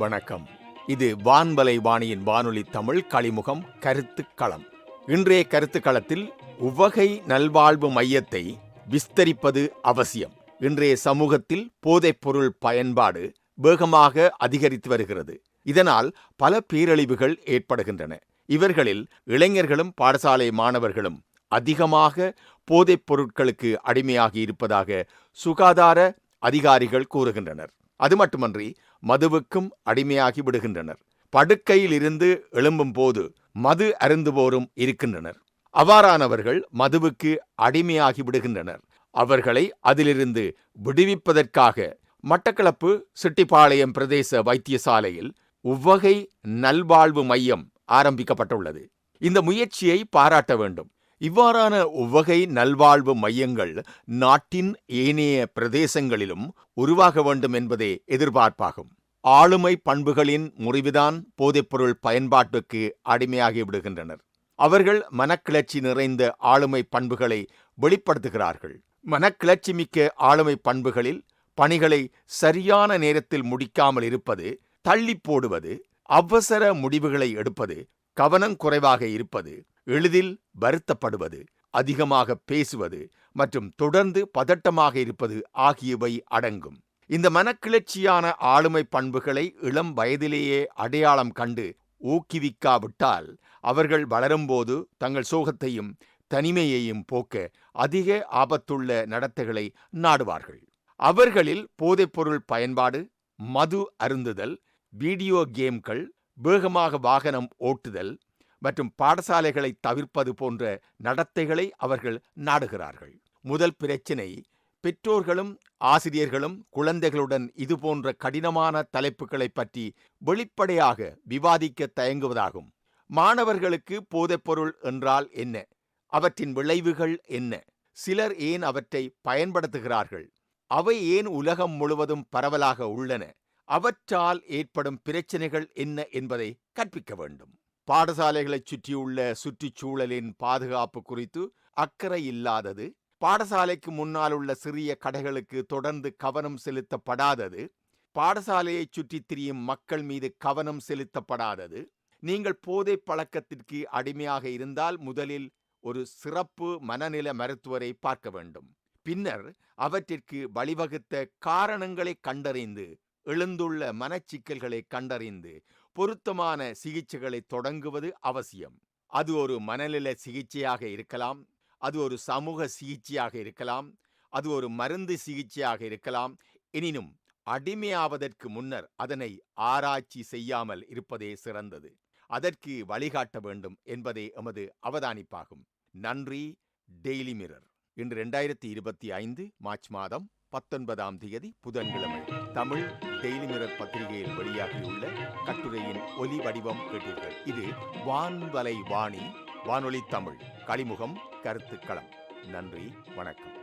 வணக்கம். இது வான்வலை வாணியின் வானொலி தமிழ் களிமுகம் கருத்துக்களம் இன்றைய கருத்துக்களத்தில் உவகை நல்வாழ்வு மையத்தை விஸ்தரிப்பது அவசியம். இன்றைய சமூகத்தில் போதைப்பொருள் பயன்பாடு வேகமாக அதிகரித்து வருகிறது. இதனால் பல பேரழிவுகள் ஏற்படுகின்றன. இவர்களில் இளைஞர்களும் பாடசாலை மாணவர்களும் அதிகமாக போதைப் பொருட்களுக்கு அடிமையாகி இருப்பதாக சுகாதார அதிகாரிகள் கூறுகின்றனர். அது மட்டுமன்றி மதுவுக்கும் அடிமையாகி விடுகின்றனர். படுக்கையில் இருந்து எழும்பும் போது மது அருந்துவோரும் இருக்கின்றனர். அவ்வாறானவர்கள் மதுவுக்கு அடிமையாகி விடுகின்றனர். அவர்களை அதிலிருந்து விடுவிப்பதற்காக மட்டக்களப்பு சிட்டிப்பாளையம் பிரதேச வைத்தியசாலையில் உவ்வகை நல்வாழ்வு மையம் ஆரம்பிக்கப்பட்டுள்ளது. இந்த முயற்சியை பாராட்ட வேண்டும். இவ்வாறான உவகை நல்வாழ்வு மையங்கள் நாட்டின் ஏனைய பிரதேசங்களிலும் உருவாக வேண்டும் என்பதே எதிர்பார்ப்பாகும். ஆளுமை பண்புகளின் முறிவுதான் போதைப்பொருள் பயன்பாட்டுக்கு அடிமையாகி விடுகின்றனர். அவர்கள் மனக்கிளர்ச்சி நிறைந்த ஆளுமை பண்புகளை வெளிப்படுத்துகிறார்கள். மனக்கிளர்ச்சி மிக்க ஆளுமை பண்புகளில் பணிகளை சரியான நேரத்தில் முடிக்காமல் இருப்பது தள்ளி போடுவது அவசர முடிவுகளை எடுப்பது கவனம் குறைவாக இருப்பது எளிதில் வருத்தப்படுவது அதிகமாக பேசுவது மற்றும் தொடர்ந்து பதட்டமாக இருப்பது ஆகியவை அடங்கும். இந்த மனக்கிளர்ச்சியான ஆளுமை பண்புகளை இளம் வயதிலேயே அடையாளம் கண்டு ஊக்குவிக்காவிட்டால் அவர்கள் வளரும்போது தங்கள் சோகத்தையும் தனிமையையும் போக்க அதிக ஆபத்துள்ள நடத்தைகளை நாடுவார்கள். அவர்களில் போதைப்பொருள் பயன்பாடு மது அருந்துதல் வீடியோ கேம்கள் வேகமாக வாகனம் ஓட்டுதல் மற்றும் பாடசாலைகளை தவிர்ப்பது போன்ற நடத்தைகளை அவர்கள் நாடுகிறார்கள். முதல் பிரச்சினை பெற்றோர்களும் ஆசிரியர்களும் குழந்தைகளுடன் இதுபோன்ற கடினமான தலைப்புகளை பற்றி வெளிப்படையாக விவாதிக்க தயங்குவதாகும். மாணவர்களுக்கு போதைப்பொருள் என்றால் என்ன? அவற்றின் விளைவுகள் என்ன? சிலர் ஏன் அவற்றை பயன்படுத்துகிறார்கள்? அவை ஏன் உலகம் முழுவதும் பரவலாக உள்ளன? அவற்றால் ஏற்படும் பிரச்சனைகள் என்ன என்பதை கற்பிக்க வேண்டும். பாடசாலைகளைச் சுற்றியுள்ள சுற்றுச்சூழலின் பாதுகாப்பு குறித்து அக்கறை இல்லாதது பாடசாலைக்கு முன்னால் உள்ள சிறிய கடைகளுக்கு தொடர்ந்து கவனம் செலுத்தப்படாதது பாடசாலையை சுற்றித் திரியும் மக்கள் மீது கவனம் செலுத்தப்படாதது. நீங்கள் போதை பழக்கத்திற்கு அடிமையாக இருந்தால் முதலில் ஒரு சிறப்பு மனநில மருத்துவரை பார்க்க வேண்டும். பின்னர் அவற்றிற்கு வழிவகுத்த காரணங்களை கண்டறிந்து எழுந்துள்ள மனச்சிக்கல்களை கண்டறிந்து பொருத்தமான சிகிச்சைகளை தொடங்குவது அவசியம். அது ஒரு மனநல சிகிச்சையாக இருக்கலாம் அது ஒரு சமூக சிகிச்சையாக இருக்கலாம் அது ஒரு மருந்து சிகிச்சையாக இருக்கலாம். எனினும் அடிமையாவதற்கு முன்னர் அதனை ஆராய்ச்சி செய்யாமல் இருப்பதே சிறந்தது. அதற்கு வழிகாட்ட வேண்டும் என்பதே எமது அவதானிப்பாகும். நன்றி டெய்லி மிரர். இன்று ரெண்டாயிரத்தி இருபத்தி ஐந்து மார்ச் மாதம் பத்தொன்பதாம் தேதி புதன்கிழமை. தமிழ் டெய்லி மிரர் பத்திரிகையில் வெளியாகியுள்ள கட்டுரையின் ஒலி வடிவம் கேட்டீர்கள். இது வான்வலை வாணி வானொலி தமிழ். களிமுகம் கருத்துக்களம். நன்றி வணக்கம்.